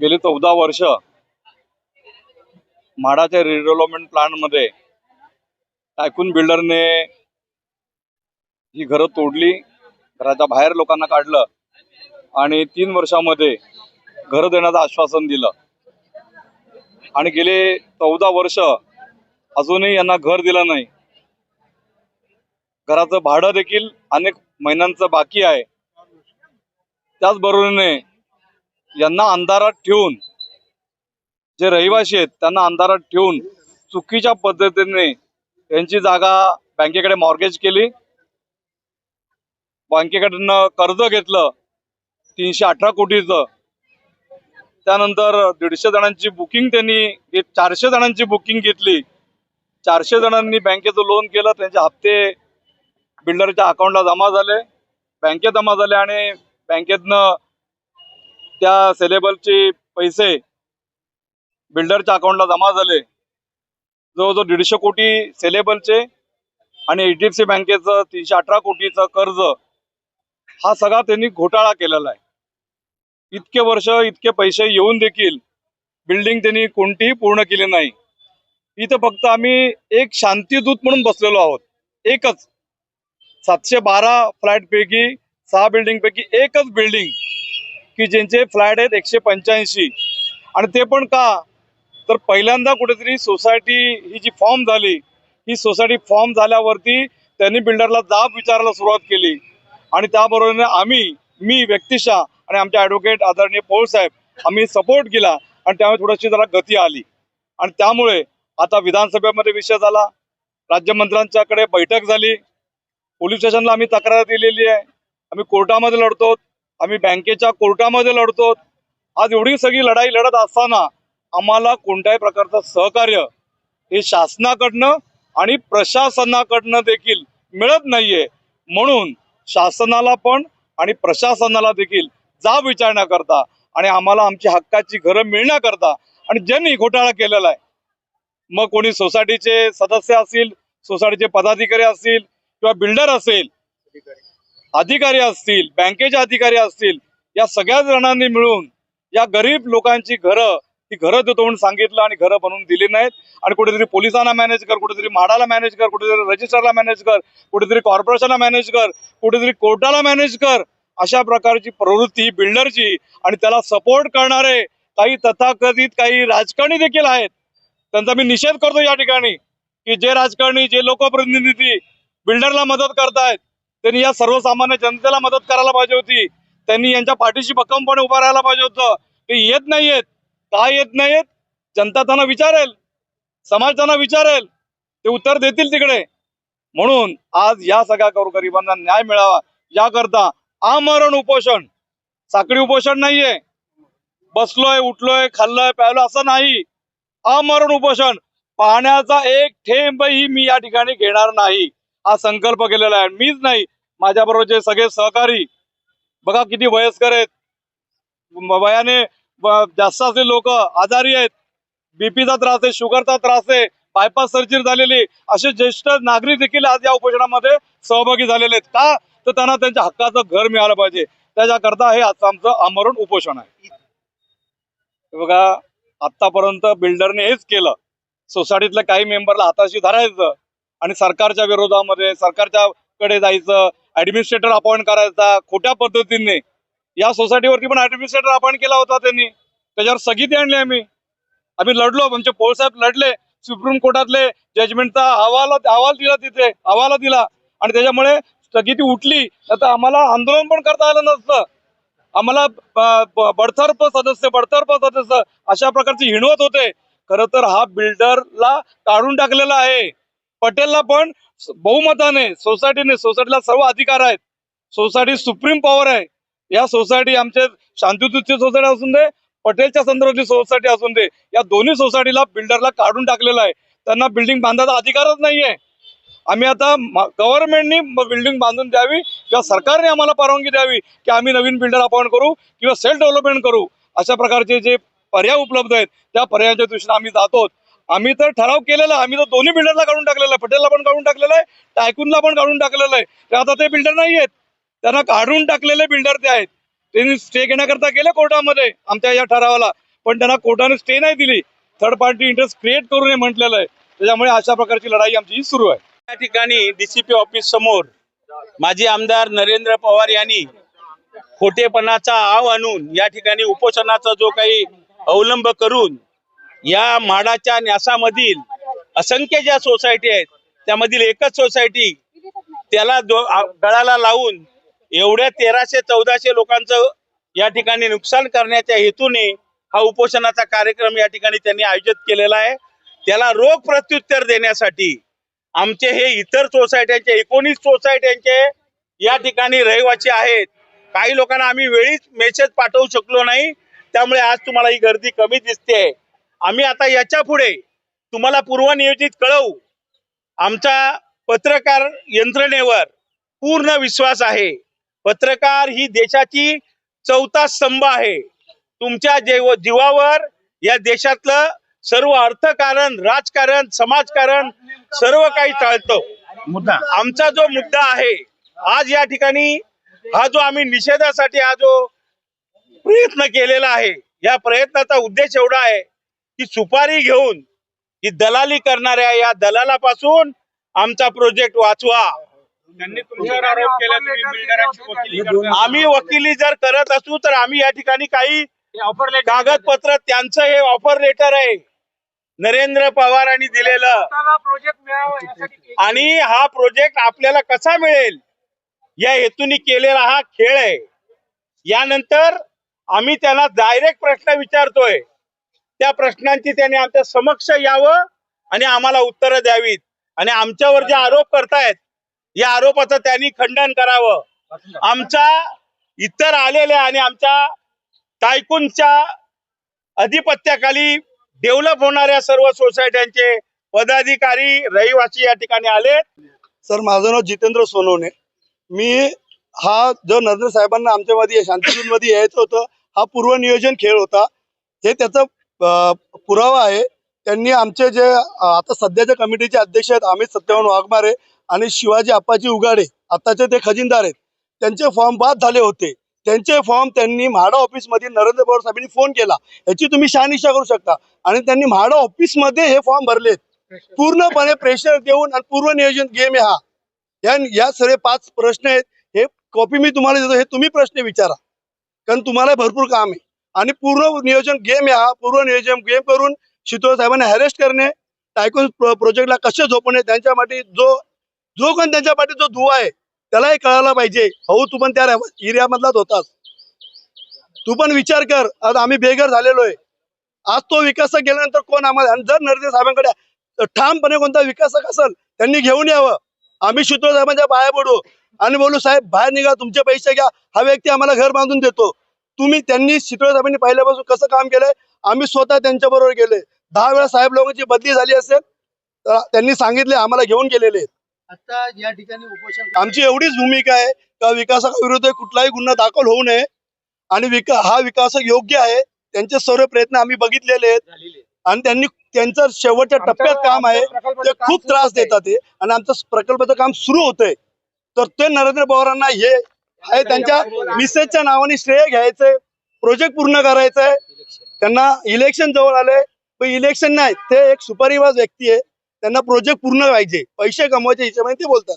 गेली चौदा वर्ष म्हाडाच्या रिडेव्हलपमेंट प्लॅनमध्ये टायकून बिल्डरने ही घरं तोडली घराच्या बाहेर लोकांना काढलं आणि तीन वर्षामध्ये घरं देण्याचं आश्वासन दिलं. आणि गेले चौदा वर्ष अजूनही यांना घर दिलं नाही. घराचं भाडं देखील अनेक महिन्यांचं बाकी आहे. त्याचबरोबरीने यांना अंधारात ठेवून जे रहिवासी आहेत त्यांना अंधारात ठेवून चुकीच्या पद्धतीने त्यांची जागा बँकेकडे मॉर्गेज केली. बँकेकडनं कर्ज घेतलं तीनशे अठरा कोटीचं. त्यानंतर दीडशे जणांची बुकिंग त्यांनी चारशे जणांची बुकिंग घेतली. चारशे जणांनी बँकेचं लोन केलं त्यांचे हप्ते बिल्डरच्या अकाउंटला जमा झाले. बँकेत जमा झाले आणि बँकेतनं त्या सेलेबलचे पैसे बिल्डरच्या अकाउंटला जमा झाले. जवळजवळ दीडशे कोटी सेलेबलचे आणि एच डी एफ सी बँकेचं तीनशे अठरा कोटीचं कर्ज हा सगळा त्यांनी घोटाळा केलेला आहे. इतके वर्ष इतके पैसे येऊन देखील बिल्डिंग त्यांनी कोणतीही पूर्ण केली नाही. इथं फक्त आम्ही एक शांतीदूत म्हणून बसलेलो आहोत. एकच. सातशे बारा फ्लॅट पैकी सहा बिल्डिंग पैकी एकच बिल्डिंग की ज्यांचे फ्लॅट आहेत एकशे पंच्याऐंशी. आणि ते पण का? तर पहिल्यांदा कुठेतरी सोसायटी ही जी फॉर्म झाली ही सोसायटी फॉर्म झाल्यावरती त्यांनी बिल्डरला जाब विचारायला सुरुवात केली. आणि त्याबरोबर आम्ही मी व्यक्तिशा आणि आमचे ॲडव्होकेट आदरणीय पौल साहेब आम्ही सपोर्ट केला आणि त्यामुळे थोडीशी जरा गती आली. आणि त्यामुळे आता विधानसभेमध्ये विषय झाला राज्यमंत्र्यांच्याकडे बैठक झाली पोलीस स्टेशनला आम्ही तक्रार दिलेली आहे आम्ही कोर्टामध्ये लढतो आम्ही बँकेच्या कोर्टामध्ये लढतो. आज एवढी सगळी लढाई लढत असताना आम्हाला कोणत्याही प्रकारचं सहकार्य हे शासनाकडनं आणि प्रशासनाकडनं देखील मिळत नाहीये. म्हणून शासनाला पण आणि प्रशासनाला देखील जाब विचारण्याकरता आणि आम्हाला आमची हक्काची घरं मिळण्याकरता आणि ज्यांनी घोटाळा केलेला आहे मग कोणी सोसायटीचे सदस्य असतील सोसायटीचे पदाधिकारी असतील किंवा बिल्डर असेल अधिकारी असतील बँकेचे अधिकारी असतील या सगळ्या जणांनी मिळून या गरीब लोकांची घरं ती घरं देतो म्हणून सांगितलं आणि घरं बनवून दिली नाहीत. आणि कुठेतरी पोलिसांना मॅनेज कर कुठेतरी म्हाडाला मॅनेज कर कुठेतरी रजिस्टरला मॅनेज कर कुठेतरी कॉर्पोरेशनला मॅनेज कर कुठेतरी कोर्टाला मॅनेज कर अशा प्रकारची प्रवृत्ती बिल्डरची आणि त्याला सपोर्ट करणारे काही तथाकथित काही राजकारणी देखील आहेत. त्यांचा मी निषेध करतो या ठिकाणी की जे राजकारणी जे लोकप्रतिनिधी बिल्डरला मदत करतायत त्यांनी या सर्वसामान्य जनतेला मदत करायला पाहिजे होती. त्यांनी यांच्या पाठीशी भक्कमपणे उभा राहायला पाहिजे होतं. ते येत नाहीयेत. का येत नाहीयेत? जनता त्यांना विचारेल. समाज त्यांना विचारेल. ते उत्तर देतील तिकडे. म्हणून आज या सगळ्या गोरगरिबांना न्याय मिळावा. याकरता आमरण उपोषण. साखळी उपोषण नाहीये. बसलोय उठलोय खाल्लोय प्यायलो असं नाही. आमरण उपोषण. पाण्याचा एक थेंबही मी या ठिकाणी घेणार नाही. हा संकल्प केलेला आहे. मीच नाही. माझ्याबरोबरचे सगळे सहकारी बघा किती वयस्कर आहेत. वयाने जास्त असलेले लोक आजारी आहेत. बीपीचा त्रास आहे शुगरचा त्रास आहे बायपास सर्जरी झालेली असे ज्येष्ठ नागरिक देखील आज या उपोषणामध्ये सहभागी झालेले आहेत. का? तर त्यांना त्यांच्या हक्काचं घर मिळालं पाहिजे. त्याच्याकरता हे आजचं आमचं आमरण उपोषण आहे. बघा आतापर्यंत बिल्डरने हेच केलं. सोसायटीतल्या काही मेंबरला हाताशी धरायचं आणि सरकारच्या विरोधामध्ये सरकारच्या कडे जायचं ऍडमिनिस्ट्रेटर अपॉइंट करायचा खोट्या पद्धतीने. या सोसायटीवरती पण ऍडमिनिस्ट्रेटर अपॉइंट केला होता त्यांनी. त्याच्यावर स्थगिती आणली आम्ही. आम्ही लढलो आमचे पोळसाहेब लढले सुप्रीम कोर्टातले जजमेंटचा अहवाल अहवाल दिला तिथे अहवाल दिला. आणि त्याच्यामुळे स्थगिती उठली. तर आम्हाला आंदोलन पण करता आलं नसतं. आम्हाला अं, बडतर्फ सदस्य बडतर्फ सदस्य अशा प्रकारचे हिणवत होते. खरं तर हा बिल्डरला काढून टाकलेला आहे. पटेलला पण बहुमताने सोसायटीने सोसायटीला सर्व अधिकार आहेत. सोसायटी सुप्रीम पॉवर आहे. या सोसायटी आमचे शांतिदूतची सोसायटी असून दे पटेलच्या संदर्भातली सोसायटी असून दे या दोन्ही सोसायटीला बिल्डरला काढून टाकलेलं आहे. त्यांना बिल्डिंग बांधायचा अधिकारच नाहीये. आम्ही आता गव्हर्नमेंटनी बिल्डिंग बांधून द्यावी किंवा सरकारने आम्हाला परवानगी द्यावी की आम्ही नवीन बिल्डर अपॉइंट करू किंवा सेल्फ डेव्हलपमेंट करू. अशा प्रकारचे जे पर्याय उपलब्ध आहेत त्या पर्यायाच्या दृष्टीने आम्ही जातो आम्ही तर ठराव केलेला आहे. आम्ही तर दोन्ही बिल्डरला काढून टाकलेलं आहे. पटेलला पण काढून टाकलेलं आहे. टायकूनला पण काढून टाकलेलं आहे. ते आता ते बिल्डर नाही आहेत. त्यांना काढून टाकलेले बिल्डर ते आहेत. त्यांनी स्टे घेण्याकरता गेले कोर्टामध्ये आमच्या या ठरावाला. पण त्यांना कोर्टाने स्टे नाही दिली. थर्ड पार्टी इंटरेस्ट क्रिएट करून हे म्हटलेलं आहे. त्याच्यामुळे अशा प्रकारची लढाई आमची सुरू आहे. या ठिकाणी डीसीपी ऑफिस समोर माजी आमदार नरेंद्र पवार यांनी खोटेपणाचा आव आणून या ठिकाणी उपोषणाचा जो काही अवलंब करून या म्हाडाच्या न्यासामधील असंख्य ज्या सोसायटी आहेत त्यामधील एकच सोसायटी त्याला गळाला लावून एवढ्या तेराशे चौदाशे लोकांचं या ठिकाणी नुकसान करण्याच्या हेतूने हा उपोषणाचा कार्यक्रम या ठिकाणी त्यांनी आयोजित केलेला आहे. त्याला रोख प्रत्युत्तर देण्यासाठी आमचे हे इतर सोसायट्यांचे एकोणीस सोसायट्यांचे या ठिकाणी रहिवासी आहेत. काही लोकांना आम्ही वेळीच मेसेज पाठवू शकलो नाही. त्यामुळे आज तुम्हाला ही गर्दी कमी दिसते आम्ही आता याच्यापुढे तुम्हाला पूर्वनियोजित कळवू. आमचा पत्रकार यंत्रणेवर पूर्ण विश्वास आहे. पत्रकार ही देशाची चौथा स्तंभ आहे. तुमच्या जेव जीवावर या देशातलं सर्व अर्थकारण राजकारण समाजकारण सर्व काही चालतं. मुद्दा. आमचा जो मुद्दा आहे आज या ठिकाणी हा जो आम्ही निषेधासाठी हा जो प्रयत्न केलेला आहे या प्रयत्नाचा उद्देश एवढा आहे की सुपारी घेऊन की दलाली करणाऱ्या या दलालापासून आमचा प्रोजेक्ट वाचवा. त्यांनी तुमच्यावर आरोप केला तुम्ही बिल्डरांची वकिली करताय. आम्ही वकिली जर करत असू तर आम्ही या ठिकाणी काही कागदपत्र त्यांचं हे ऑफर लेटर आहे. नरेंद्र पवारांनी दिलेलं. आणि हा प्रोजेक्ट आपल्याला कसा मिळेल या हेतूने केलेला हा खेळ आहे. यानंतर आम्ही त्यांना डायरेक्ट प्रश्न विचारतोय. त्या प्रश्नांची त्यांनी आमच्या समक्ष यावं आणि आम्हाला उत्तरं द्यावीत. आणि आमच्यावर जे आरोप करतायत या आरोपाचं त्यांनी खंडन करावं. आमच्या इतर आलेल्या आणि आमच्या टायकूनच्या अधिपत्याखाली डेव्हलप होणाऱ्या सर्व सोसायट्यांचे पदाधिकारी रहिवासी या ठिकाणी आले सर माझं नाव जितेंद्र सोनवणे. मी हा जो नरेंद्र साहेबांना आमच्यामध्ये शांतीपूरमध्ये यायचं होतं हा पूर्वनियोजन खेळ होता. हे त्याचं पुरावा आहे. त्यांनी आमचे जे आता सध्याच्या कमिटीचे अध्यक्ष आहेत अमित सत्यवान वाघमारे आणि शिवाजी आप्पाजी उगाडे आताचे ते खजिनदार आहेत. त्यांचे फॉर्म बाद झाले होते. त्यांचे फॉर्म त्यांनी म्हाडा ऑफिसमध्ये नरेंद्र पवार साहेबांनी फोन केला. याची तुम्ही शहानिशा करू शकता. आणि त्यांनी म्हाडा ऑफिसमध्ये हे फॉर्म भरलेत. पूर्णपणे प्रेशर देऊन आणि पूर्वनियोजन गेम आहे हा. या या सर्व पाच प्रश्न आहेत. हे कॉपी मी तुम्हाला देतो. हे तुम्ही प्रश्न विचारा. कारण तुम्हाला भरपूर काम आहे. आणि पूर्ण नियोजन गेम या हा पूर्व नियोजन गेम करून शितोळ साहेबांना हॅरेस्ट करणे टायकून प्रोजेक्टला कसे झोपणे त्यांच्या पाठी जो जो कोण त्यांच्या पाठी जो धुवा आहे त्यालाही कळायला पाहिजे. भाऊ तू पण त्या एरियामधलाच होतास. तू पण विचार कर. आज आम्ही बेघर झालेलो आहे आज तो विकासक गेल्यानंतर कोण आम्हाला आणि जर नरेंद्र साहेबांकडे ठामपणे कोणता विकासक असेल त्यांनी घेऊन यावं. आम्ही शितोळ साहेबांच्या बाहेर पडू आणि बोलू साहेब बाहेर निघा तुमचे पैसे घ्या. हा व्यक्ती आम्हाला घर बांधून देतो. तुम्ही त्यांनी शितोळ साहेबांनी पहिल्यापासून कसं काम केलंय? आम्ही स्वतः त्यांच्या बरोबर गेले दहा वेळा साहेब लोकांची बदली झाली असेल तर त्यांनी सांगितले आम्हाला घेऊन गेलेले. आता या ठिकाणी उपोषण आमची एवढीच भूमिका आहे का विकासाविरुद्ध कुठलाही गुन्हा दाखल होऊ नये. आणि विका हा विकास योग्य आहे त्यांचे सर्व प्रयत्न आम्ही बघितलेले आहेत. आणि त्यांनी त्यांचं शेवटच्या टप्प्यात काम आहे. ते खूप त्रास देतात ते आणि आमचं प्रकल्पाचं काम सुरू होतंय. तर ते नरेंद्र पवारांना हे आहे त्यांच्या मिसेसच्या नावाने श्रेय घ्यायचंय. प्रोजेक्ट पूर्ण करायचं आहे त्यांना इलेक्शन जवळ आलंय. पण इलेक्शन नाही. ते एक सुपरिवाज व्यक्ती आहे. त्यांना प्रोजेक्ट पूर्ण पाहिजे पैसे कमवायच्या हिशोबाने ते बोलतात.